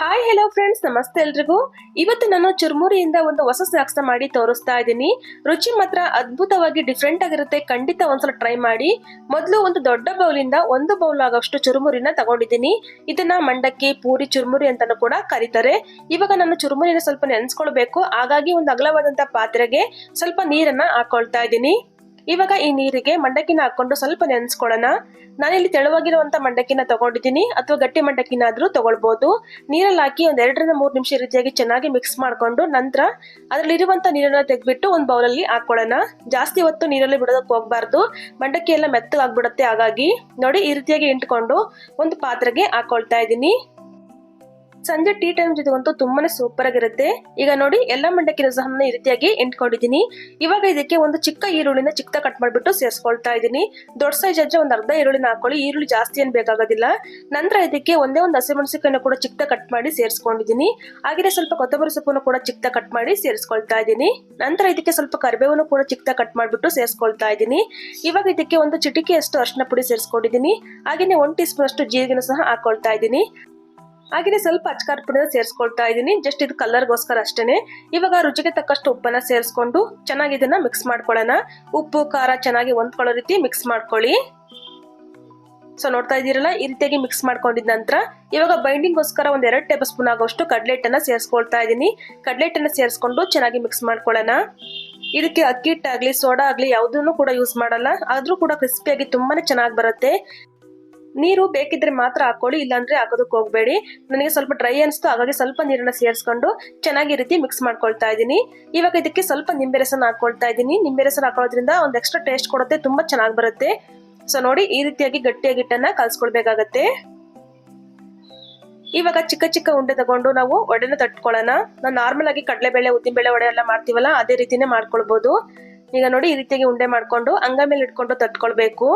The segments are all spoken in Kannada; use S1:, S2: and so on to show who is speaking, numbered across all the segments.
S1: ಹಾಯ್ ಹಲೋ ಫ್ರೆಂಡ್ಸ್ ನಮಸ್ತೆ ಎಲ್ರಿಗೂ. ಇವತ್ತು ನಾನು ಚುರ್ಮುರಿಯಿಂದ ಒಂದು ಹೊಸ ಸ್ನಾಕ್ಸ್ ಮಾಡಿ ತೋರಿಸ್ತಾ ಇದ್ದೀನಿ. ರುಚಿ ಮಾತ್ರ ಅದ್ಭುತವಾಗಿ ಡಿಫ್ರೆಂಟ್ ಆಗಿರುತ್ತೆ. ಖಂಡಿತ ಒಂದ್ಸಲ ಟ್ರೈ ಮಾಡಿ. ಮೊದಲು ಒಂದು ದೊಡ್ಡ ಬೌಲಿಂದ ಒಂದು ಬೌಲ್ ಆಗೋಷ್ಟು ಚುರುಮುರಿನ ತಗೊಂಡಿದ್ದೀನಿ. ಇದನ್ನ ಮಂಡಕ್ಕಿ, ಪೂರಿ, ಚುರುಮುರಿ ಅಂತಾನು ಕೂಡ ಕರೀತಾರೆ. ಇವಾಗ ನಾನು ಚುರುಮುರಿನ ಸ್ವಲ್ಪ ನೆನೆಸ್ಕೊಳ್ಬೇಕು. ಹಾಗಾಗಿ ಒಂದು ಅಗಲವಾದಂತ ಪಾತ್ರೆಗೆ ಸ್ವಲ್ಪ ನೀರನ್ನ ಹಾಕೊಳ್ತಾ ಇದ್ದೀನಿ. ಇವಾಗ ಈ ನೀರಿಗೆ ಮಂಡಕ್ಕಿನ ಹಾಕೊಂಡು ಸ್ವಲ್ಪ ನೆನೆಸ್ಕೊಳ್ಳೋಣ. ನಾನಿಲ್ಲಿ ತೆಳುವಾಗಿರುವಂತ ಮಂಡಕ್ಕಿನ ತಗೊಂಡಿದ್ದೀನಿ. ಅಥವಾ ಗಟ್ಟಿ ಮಂಡಕ್ಕಿನ ಆದ್ರೂ ತಗೊಳ್ಬಹುದು ನೀರಲ್ಲಿ ಹಾಕಿ ಒಂದ್ ಎರಡರಿಂದ ಮೂರು ನಿಮಿಷ ರೀತಿಯಾಗಿ ಚೆನ್ನಾಗಿ ಮಿಕ್ಸ್ ಮಾಡ್ಕೊಂಡು ನಂತರ ಅದರಲ್ಲಿರುವಂತ ನೀರನ್ನ ತೆಗೆದ್ಬಿಟ್ಟು ಒಂದು ಬೌಲಲ್ಲಿ ಹಾಕೊಳ್ಳೋಣ ಜಾಸ್ತಿ ಹೊತ್ತು ನೀರಲ್ಲಿ ಬಿಡೋದಕ್ಕೆ ಹೋಗ್ಬಾರ್ದು. ಮಂಡಕ್ಕಿ ಎಲ್ಲ ಮೆತ್ತಗಾಗ್ಬಿಡುತ್ತೆ ಹಾಗಾಗಿ. ನೋಡಿ ಈ ರೀತಿಯಾಗಿ ಇಂಟ್ಕೊಂಡು ಒಂದು ಪಾತ್ರೆಗೆ ಹಾಕೊಳ್ತಾ ಇದ್ದೀನಿ. ಸಂಜೆ ಟೀ ಟೈಮ್ ಜೊತೆಗಂತೂ ತುಂಬಾನೇ ಸೂಪರ್ ಆಗಿರುತ್ತೆ. ಈಗ ನೋಡಿ, ಎಲ್ಲ ಮಂಡಕ್ಕಿನ ಸಹ ಈ ರೀತಿಯಾಗಿ ಎಂಟ್ಕೊಂಡಿದ್ದೀನಿ. ಇವಾಗ ಇದಕ್ಕೆ ಒಂದು ಚಿಕ್ಕ ಈರುಳ್ಳಿನ ಚಿಕ್ಕ ಕಟ್ ಮಾಡಿಬಿಟ್ಟು ಸೇರಿಸ್ಕೊಳ್ತಾ ಇದ್ದೀನಿ. ದೊಡ್ಡ ಸೈಜ್ ಆದ್ರೆ ಒಂದು ಅರ್ಧ ಈರುಳ್ಳಿನ ಹಾಕೊಳ್ಳಿ. ಈರುಳ್ಳಿ ಜಾಸ್ತಿ ಏನು ಬೇಕಾಗೋದಿಲ್ಲ. ನಂತರ ಇದಕ್ಕೆ ಒಂದೇ ಒಂದು ಹಸಿಮೆಣಸಿಕಾಯಿನ ಕೂಡ ಚಿಕ್ಕ ಕಟ್ ಮಾಡಿ ಸೇರಿಸ್ಕೊಂಡಿದ್ದೀನಿ. ಹಾಗೆ ಸ್ವಲ್ಪ ಕೊತ್ತಂಬರಿ ಸೊಪ್ಪನ್ನು ಕೂಡ ಚಿಕ್ಕ ಕಟ್ ಮಾಡಿ ಸೇರಿಸ್ಕೊಳ್ತಾ ಇದ್ದೀನಿ. ನಂತರ ಇದಕ್ಕೆ ಸ್ವಲ್ಪ ಕರಿಬೇವನ್ನು ಕೂಡ ಚಿಕ್ಕ ಕಟ್ ಮಾಡಿಬಿಟ್ಟು ಸೇರಿಸ್ಕೊಳ್ತಾ ಇದ್ದೀನಿ. ಇವಾಗ ಇದಕ್ಕೆ ಒಂದು ಚಿಟಿಕೆಯಷ್ಟು ಅರಿಶಿನ ಪುಡಿ ಸೇರಿಸ್ಕೊಂಡಿದ್ದೀನಿ. ಹಾಗೆಯೇ ಒನ್ ಟೀ ಸ್ಪೂನ್ ಅಷ್ಟು ಜೀರಿಗೆನ ಸಹ ಹಾಕೊಳ್ತಾ ಇದ್ದೀನಿ. ಹಾಗೆಯೇ ಸ್ವಲ್ಪ ಅಚ್ಕಾರ ಪುಡಿನ ಸೇರಿಸ್ಕೊಳ್ತಾ ಇದ್ದೀನಿ. ಜಸ್ಟ್ ಇದು ಕಲರ್ಗೋಸ್ಕರ ಅಷ್ಟೇನೆ. ಇವಾಗ ರುಚಿಗೆ ತಕ್ಕಷ್ಟು ಉಪ್ಪನ್ನ ಸೇರಿಸ್ಕೊಂಡು ಚೆನ್ನಾಗಿ ಇದನ್ನ ಮಿಕ್ಸ್ ಮಾಡ್ಕೊಳ್ಳೋಣ. ಉಪ್ಪು, ಖಾರ ಚೆನ್ನಾಗಿ ಹೊಂದ್ಕೊಳ್ಳೋ ರೀತಿ ಮಿಕ್ಸ್ ಮಾಡ್ಕೊಳ್ಳಿ. ಸೊ ನೋಡ್ತಾ ಇದ್ದೀರಲ್ಲ, ಈ ರೀತಿಯಾಗಿ ಮಿಕ್ಸ್ ಮಾಡ್ಕೊಂಡಿದ ನಂತರ ಇವಾಗ ಬೈಂಡಿಂಗ್ಗೋಸ್ಕರ ಒಂದು ಎರಡು ಟೇಬಲ್ ಸ್ಪೂನ್ ಆಗೋಷ್ಟು ಕಡ್ಲೆಟನ್ನು ಹಿಟ್ಟನ್ನ ಸೇರಿಸ್ಕೊಳ್ತಾ ಇದ್ದೀನಿ. ಕಡ್ಲೆಟನ್ನು ಸೇರಿಸ್ಕೊಂಡು ಚೆನ್ನಾಗಿ ಮಿಕ್ಸ್ ಮಾಡ್ಕೊಳ್ಳೋಣ. ಇದಕ್ಕೆ ಅಕ್ಕಿ ಹಿಟ್ಟಾಗಲಿ ಸೋಡಾ ಆಗಲಿ ಯಾವುದನ್ನು ಕೂಡ ಯೂಸ್ ಮಾಡಲ್ಲ. ಆದರೂ ಕೂಡ ಕ್ರಿಸ್ಪಿಯಾಗಿ ತುಂಬಾನೇ ಚೆನ್ನಾಗಿ ಬರುತ್ತೆ. ನೀರು ಬೇಕಿದ್ರೆ ಮಾತ್ರ ಹಾಕೊಳ್ಳಿ, ಇಲ್ಲಾಂದ್ರೆ ಹಾಕೋದಕ್ಕೆ ಹೋಗಬೇಡಿ. ನನಗೆ ಸ್ವಲ್ಪ ಡ್ರೈ ಅನಿಸ್ತು, ಹಾಗಾಗಿ ಸ್ವಲ್ಪ ನೀರನ್ನ ಸೇರಿಸ್ಕೊಂಡು ಚೆನ್ನಾಗಿ ರೀತಿ ಮಿಕ್ಸ್ ಮಾಡ್ಕೊಳ್ತಾ ಇದ್ದೀನಿ. ಇವಾಗ ಇದಕ್ಕೆ ಸ್ವಲ್ಪ ನಿಂಬೆ ರಸನ ಹಾಕೊಳ್ತಾ ಇದ್ದೀನಿ. ನಿಂಬೆ ರಸನ ಹಾಕೊಳ್ಳೋದ್ರಿಂದ ಒಂದು ಎಕ್ಸ್ಟ್ರಾ ಟೇಸ್ಟ್ ಕೊಡುತ್ತೆ, ತುಂಬಾ ಚೆನ್ನಾಗಿ ಬರುತ್ತೆ. ಸೊ ನೋಡಿ, ಈ ರೀತಿಯಾಗಿ ಗಟ್ಟಿಯಾಗಿ ಹಿಟ್ಟನ್ನ ಕಲ್ಸ್ಕೊಳ್ಬೇಕಾಗತ್ತೆ. ಇವಾಗ ಚಿಕ್ಕ ಚಿಕ್ಕ ಉಂಡೆ ತಗೊಂಡು ನಾವು ಒಡೆನ ತಟ್ಕೊಳ್ಳೋಣ. ನಾವು ನಾರ್ಮಲ್ ಆಗಿ ಕಡಲೆಬೇಳೆ ಉದ್ದಿನಬೇಳೆ ಒಡೆ ಎಲ್ಲ ಮಾಡ್ತೀವಲ್ಲ, ಅದೇ ರೀತಿನೇ ಮಾಡ್ಕೊಳ್ಬಹುದು ಈಗ ನೋಡಿ, ಈ ರೀತಿಯಾಗಿ ಉಂಡೆ ಮಾಡ್ಕೊಂಡು ಅಂಗ ಮೇಲೆ ಇಟ್ಕೊಂಡು ತಟ್ಕೊಳ್ಬೇಕು.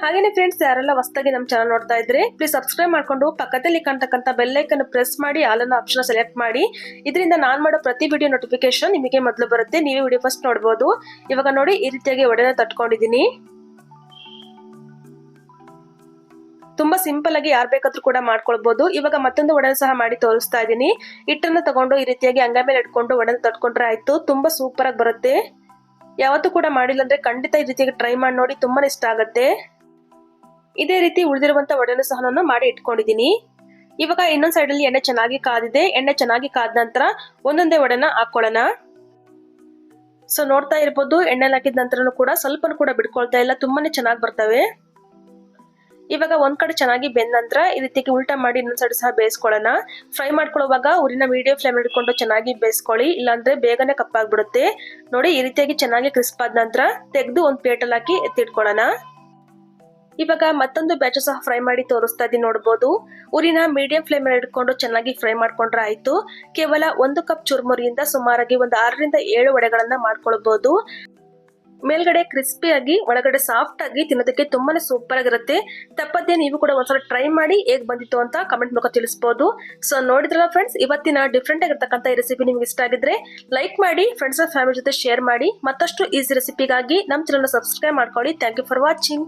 S1: ಹಾಗೇನೆ ಫ್ರೆಂಡ್ಸ್ ಯಾರೆಲ್ಲ ಹೊಸದಾಗಿ ನಮ್ಮ ಚಾನಲ್ ನೋಡ್ತಾ ಇದ್ರೆ ಪ್ಲೀಸ್ ಸಬ್ಸ್ಕ್ರೈಬ್ ಮಾಡ್ಕೊಂಡು ಪಕ್ಕದಲ್ಲಿ ಕಾಣ್ತಕ್ಕಂಥ ಬೆಲ್ಲೈಕನ್ ಪ್ರೆಸ್ ಮಾಡಿ ಆಲನ್ನ ಆಪ್ಷನ್ ಸೆಲೆಕ್ಟ್ ಮಾಡಿ. ಇದರಿಂದ ನಾನ್ ಮಾಡೋ ಪ್ರತಿ ವಿಡಿಯೋ ನೋಟಿಫಿಕೇಶನ್ ನಿಮಗೆ ಮೊದಲು ಬರುತ್ತೆ, ನೀವೇ ವಿಡಿಯೋ ಫಸ್ಟ್ ನೋಡ್ಬೋದು. ಇವಾಗ ನೋಡಿ, ಈ ರೀತಿಯಾಗಿ ಒಡೆನ ತಟ್ಕೊಂಡಿದ್ದೀನಿ. ತುಂಬಾ ಸಿಂಪಲ್ ಆಗಿ ಯಾರು ಬೇಕಾದ್ರೂ ಕೂಡ ಮಾಡ್ಕೊಳ್ಬಹುದು ಇವಾಗ ಮತ್ತೊಂದು ಒಡೆನ ಸಹ ಮಾಡಿ ತೋರಿಸ್ತಾ ಇದ್ದೀನಿ. ಹಿಟ್ಟನ್ನು ತಗೊಂಡು ಈ ರೀತಿಯಾಗಿ ಅಂಗ ಮೇಲೆ ಇಟ್ಕೊಂಡು ಒಡೆನ ತಟ್ಕೊಂಡ್ರೆ ಆಯ್ತು. ತುಂಬಾ ಸೂಪರ್ ಆಗಿ ಬರುತ್ತೆ. ಯಾವತ್ತೂ ಕೂಡ ಮಾಡಿಲ್ಲ ಅಂದ್ರೆ ಖಂಡಿತ ಈ ರೀತಿಯಾಗಿ ಟ್ರೈ ಮಾಡಿ ನೋಡಿ ತುಂಬಾ ಇಷ್ಟ ಆಗುತ್ತೆ. ಇದೇ ರೀತಿ ಉಳಿದಿರುವಂತ ವಡೆನೂ ಸಹ ನಾನು ಮಾಡಿ ಇಟ್ಕೊಂಡಿದ್ದೀನಿ. ಇವಾಗ ಇನ್ನೊಂದ್ ಸೈಡ್ ಅಲ್ಲಿ ಎಣ್ಣೆ ಚೆನ್ನಾಗಿ ಕಾದಿದೆ. ಎಣ್ಣೆ ಚೆನ್ನಾಗಿ ಕಾದ ನಂತರ ಒಂದೊಂದೇ ವಡೆನ ಹಾಕೊಳ್ಳೋಣ. ಸೊ ನೋಡ್ತಾ ಇರ್ಬೋದು ಎಣ್ಣೆ ಹಾಕಿದ ನಂತರನು ಕೂಡ ಸ್ವಲ್ಪ ಕೂಡ ಬಿಡ್ಕೊಳ್ತಾ ಇಲ್ಲ. ತುಂಬಾನೇ ಚೆನ್ನಾಗಿ ಬರ್ತವೆ. ಇವಾಗ ಒಂದ್ ಕಡೆ ಚೆನ್ನಾಗಿ ಬೆಂದ ನಂತರ ಈ ರೀತಿಯಾಗಿ ಉಲ್ಟಾ ಮಾಡಿ ಇನ್ನೊಂದ್ ಸೈಡ್ ಸಹ ಬೇಯಿಸ್ಕೊಳ್ಳೋಣ. ಫ್ರೈ ಮಾಡ್ಕೊಳ್ಳುವಾಗ ಊರಿನ ಮೀಡಿಯಂ ಫ್ಲೇಮ್ ಇಟ್ಕೊಂಡು ಚೆನ್ನಾಗಿ ಬೇಯಿಸ್ಕೊಳ್ಳಿ. ಇಲ್ಲಾಂದ್ರೆ ಬೇಗನೆ ಕಪ್ಪಾಗ್ಬಿಡುತ್ತೆ. ನೋಡಿ, ಈ ರೀತಿಯಾಗಿ ಚೆನ್ನಾಗಿ ಕ್ರಿಸ್ಪ್ ಆದ ನಂತರ ತೆಗೆದು ಒಂದ್ ಪ್ಲೇಟಲ್ಲಿ ಹಾಕಿ ಎತ್ತಿಟ್ಕೊಳ್ಳೋಣ ಇವಾಗ ಮತ್ತೊಂದು ಬ್ಯಾಚ್ ಸಹ ಫ್ರೈ ಮಾಡಿ ತೋರಿಸ್ತಾ ಇದ್ದೀನಿ ನೋಡ್ಬೋದು. ಉರಿನ ಮೀಡಿಯಂ ಫ್ಲೇಮ್ ಅಲ್ಲಿ ಇಟ್ಕೊಂಡು ಚೆನ್ನಾಗಿ ಫ್ರೈ ಮಾಡ್ಕೊಂಡ್ರೆ ಆಯ್ತು. ಕೇವಲ ಒಂದು ಕಪ್ ಚುರ್ಮುರಿಯಿಂದ ಸುಮಾರಾಗಿ ಒಂದು ಆರರಿಂದ ಏಳು ವಡೆಗಳನ್ನ ಮಾಡ್ಕೊಳ್ಬಹುದು ಮೇಲ್ಗಡೆ ಕ್ರಿಸ್ಪಿಯಾಗಿ ಒಳಗಡೆ ಸಾಫ್ಟ್ ಆಗಿ ತಿನ್ನೋದಕ್ಕೆ ತುಂಬಾನೇ ಸೂಪರ್ ಆಗಿರುತ್ತೆ. ತಪ್ಪದೇ ನೀವು ಕೂಡ ಒಂದ್ಸಲ ಟ್ರೈ ಮಾಡಿ ಹೇಗ್ ಬಂದಿತ್ತು ಅಂತ ಕಮೆಂಟ್ ಮೂಲಕ ತಿಳಿಸಬಹುದು ಸೊ ನೋಡಿದ್ರಲ್ಲ ಫ್ರೆಂಡ್ಸ್ ಇವತ್ತಿನ ಡಿಫ್ರೆಂಟ್ ಆಗಿರ್ತಕ್ಕಂಥ ಈ ರೆಸಿಪಿ ನಿಮ್ಗೆ ಇಷ್ಟ ಆಗಿದ್ರೆ ಲೈಕ್ ಮಾಡಿ ಫ್ರೆಂಡ್ಸ್ ಫ್ಯಾಮಿಲಿ ಜೊತೆ ಶೇರ್ ಮಾಡಿ. ಮತ್ತಷ್ಟು ಈಸಿ ರೆಸಿಪಿಗಾಗಿ ನಮ್ಮ ಚಾನಲ್ ಸಬ್ಸ್ಕ್ರೈಬ್ ಮಾಡ್ಕೊಳ್ಳಿ. Thank you for watching